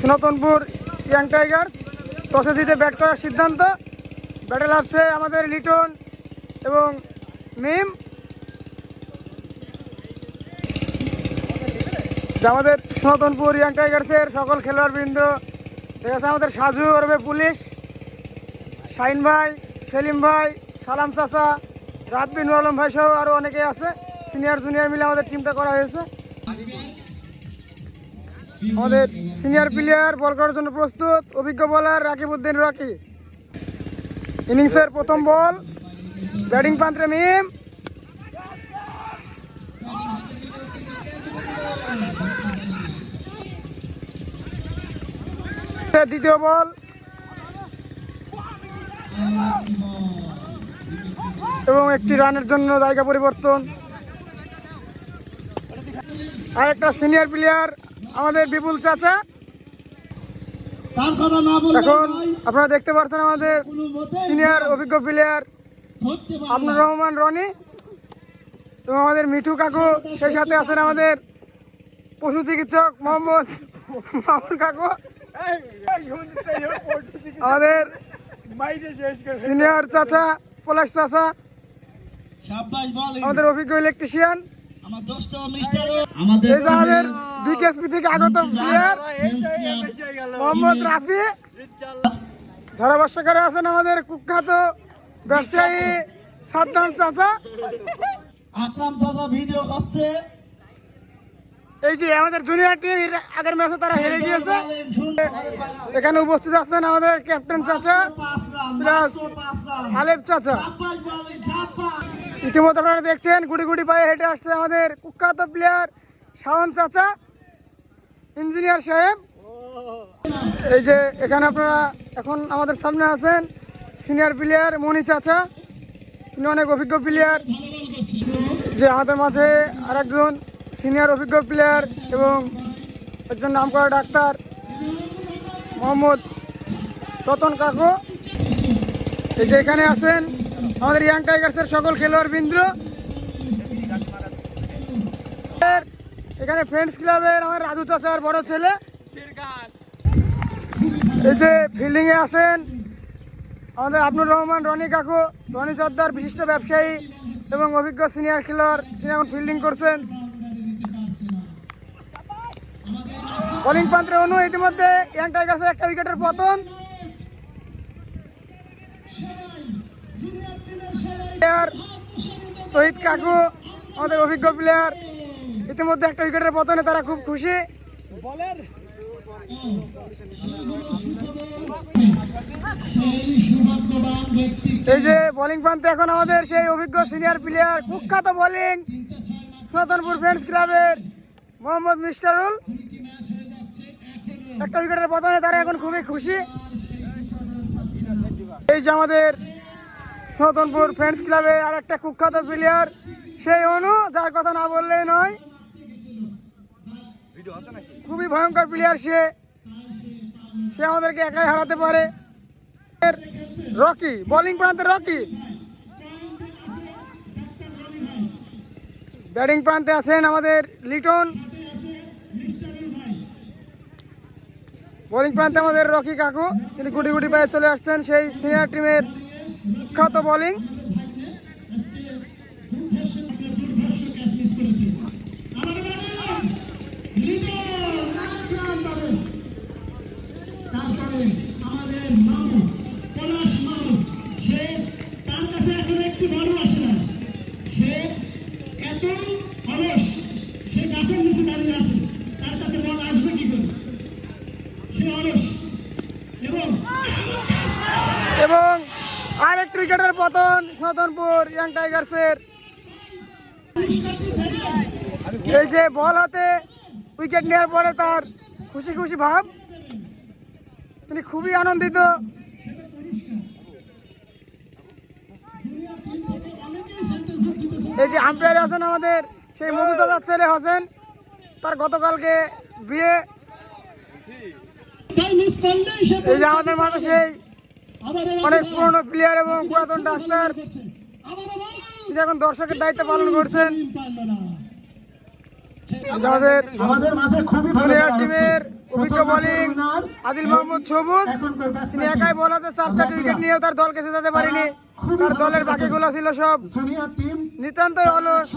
সনাতনপুর young Tigers. টসে জিতে bat করার সিদ্ধান্ত। ব্যাটে লাভছে আমাদের লিটন এবং মিম। আমাদের সনাতনপুর ইয়াং টাইগার্সের সকল খেলোয়াড় বৃন্দ ঠিক আছে আমাদের সাজু ওরবে পুলিশ শাহিন ভাই, সেলিম ভাই, সালাম চাচা রাতবি নুর আলম ভাই সহ আরও অনেকেই আছে। সিনিয়র জুনিয়র মিলে আমাদের টিমটা করা হয়েছে। আমাদের সিনিয়র প্লেয়ার বল করার জন্য প্রস্তুত, অভিজ্ঞ বলার রাকিব উদ্দিন রকি। ইনিংসের প্রথম বল, ব্যাটিং পান্ত্রে মিম দ্বিতীয় বল। এবং একটি রানের জন্য জায়গা পরিবর্তন। আরেকটা সিনিয়র প্লেয়ার আমাদের বিপুল চাচা। এখন আপনারা দেখতে পাচ্ছেন আমাদের সিনিয়র অভিজ্ঞ প্লেয়ার আব্দুর রহমান রনি এবং আমাদের মিঠু কাকু সেই সাথে আছেন আমাদের পশু চিকিৎসক মোহাম্মদ মামুন কাকু। আমাদের সিনিয়র চাচা পলাশ চাচা আমাদের অভিজ্ঞ ইলেকট্রিশিয়ান আমাদের বিকেএসপি থেকে আগত প্লেয়ার মোহাম্মদ রাফি। ধারাভাষ্যকারে আছেন আমাদের কুখ্যাত ব্যবসায়ী সাদ্দাম চাচা। আকরাম চাচা ভিডিও করছে। এই যে আমাদের জুনিয়র টিম আগের ম্যাচে তারা হেরে গিয়েছে। এখানে উপস্থিত আছেন আমাদের ক্যাপ্টেন চাচা। প্লাস আলেপ চাচা। ইতিমধ্যে আপনারা দেখছেন, গুটি গুটি পায়ে হেঁটে আসছে আমাদের কুখ্যাত প্লেয়ার শাওন চাচা ইঞ্জিনিয়ার সাহেব। এই যে এখানে আপনারা এখন আমাদের সামনে আছেন সিনিয়র প্লেয়ার মনি চাচা। তিনি অনেক অভিজ্ঞ প্লেয়ার যে আমাদের মাঝে আরেকজন সিনিয়র অভিজ্ঞ প্লেয়ার এবং একজন নামকরা ডাক্তার, মোহাম্মদ রতন কাকু। এই যে এখানে আছেন আমাদের ইয়াং টাইগার্সের সকল খেলোয়াড় বৃন্দ এখানে ফ্রেন্ডস ক্লাবের আমার রাজু চাচার বড় ছেলে। এই যে ফিল্ডিং এ আছেন আমাদের আব্দুর রহমান, রনি কাকু, রনি সর্দার বিশিষ্ট ব্যবসায়ী এবং অভিজ্ঞ সিনিয়র খেলোয়াড়, তিনি এখন ফিল্ডিং করছেন। বোলিং পান্ত্রে অনু ইতিমধ্যে ইয়াং টাইগার্সের একটা উইকেটের পতন। তহিদ কাকু আমাদের অভিজ্ঞ প্লেয়ার ইতিমধ্যে একটা উইকেটের পতনে তারা খুব খুশি। এই যে বোলিং প্রান্তে এখন আমাদের সেই অভিজ্ঞ সিনিয়র প্লেয়ার কুখ্যাত বোলিং সনাতনপুর ফ্রেন্ডস ক্লাবের মোহাম্মদ মিস্টারুল। একটা উইকেটের পতনে তারা এখন খুবই খুশি। যে আমাদের সনাতনপুর ফ্রেন্ডস ক্লাবে আর একটা কুখ্যাত প্লেয়ার সেই অনু, যার কথা না বললেই নয়। খুবই ভয়ঙ্কর প্লেয়ার সে। সে আমাদেরকে একাই হারাতে পারে। রকি বোলিং প্রান্তে রকি। ব্যাটিং প্রান্তে আছেন আমাদের লিটন। বোলিং প্রান্তে আমাদের রকি কাকু, তিনি গুটি গুটি পায়ে চলে আসছেন। সেই সিনিয়র টিমের বিখ্যাত বোলিং। পতন সদনপুর ইয়াং টাইগার্সের এই যে বল হাতে উইকেট নেওয়ার পরে তার খুশি খুশি ভাব। তিনি খুবই আনন্দিত। এই যে আম্পায়ার আছেন আমাদের, সেই মধুদাদার ছেলে হোসেন। তার গতকালকে বিয়ে। এই যে আমাদের মাঝে সেই অনেক পুরনো প্লেয়ার এবং পুরাতন ডাক্তার। তিনি এখন দর্শকের দায়িত্ব পালন করছেন। আমাদের খুবই জুনিয়র টিমের অভিজ্ঞ বোলিং আদিল মোহাম্মদ সবুজ। তিনি একাই বলাতে চার চারটি উইকেট নিয়েও তার দলকে জেতাতে পারেনি। তার দলের বাকিগুলো ছিল সব। নিতান্তই অলস।